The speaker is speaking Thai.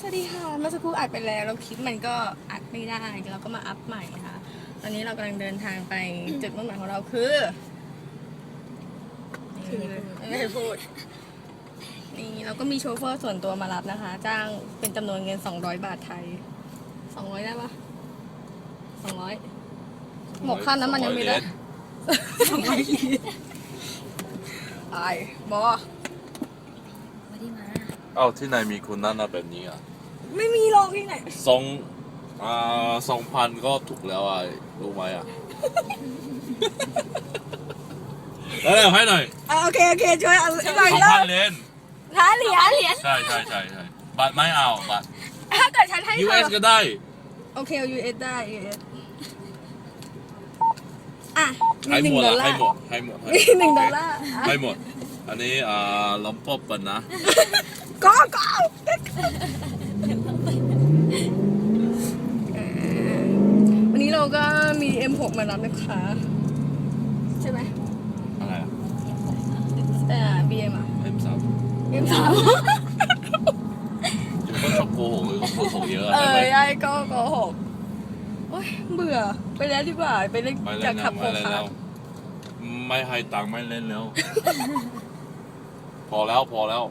สวัสดีค่ะ เมื่อสักครู่อัดไปแล้วแล้วคลิปมันก็อัดไม่ได้เราก็มาอัพใหม่นะคะ ตอนนี้เรากำลังเดินทางไปจุดมุ่งหมายของเราคือไม่ได้พูด นี่เราก็มีโชเฟอร์ส่วนตัวมารับนะคะ จ้างเป็นจำนวนเงิน 200 บาทไทย 200 ได้ปะ200 หมกค่าน้ำมันยังไม่ได้ไอ้บอไม่ได้มา เอ้าที่ไหนมีคุณนั่นนะแบบนี้อะไม่มีหรอกที่ไหนสองอ่าสองพันก็ถูกแล้วอะรู้ไหมอะ แล้วเดี๋ยวให้หน่อยอะโอเคโอเคช่วยเอาหน่อยสองแล้พัวนเลนท้าเหรียญเหรียญใช่ใช่ใช่ใช่บัตรไม่เอาบัตร ถ้าเกิดฉันให้เธ US อก็ได้ โอเคเอา US ได้ US อะมีให้หนึ่หงมดดอลละลาให้ร์หมดให้หมดให้มีหนึ่งดอลลาร์อะให้หมด อันนี้อ่าลำปอบปันนะ ก็ก็เอ่อวันนี้เราก็มี M6 มารับนะคะ ใช่ไหมอะไรอะแต่ BM อะ เอ็มสาม M3 ก็ชอบโกหกเลยก็พูดของเยอะเอใช่อไหมยายก็โกหกโอ๊ยเบื่อ ไปแล้วดีกว่า ไปเล่นไม่อเล่ยากนแล้ขัวบโคไม่เล่นคาแล้ร์ว ไม่ให้ตังค์ไม่เล่นแล้ว พอแล้วพอแล้ว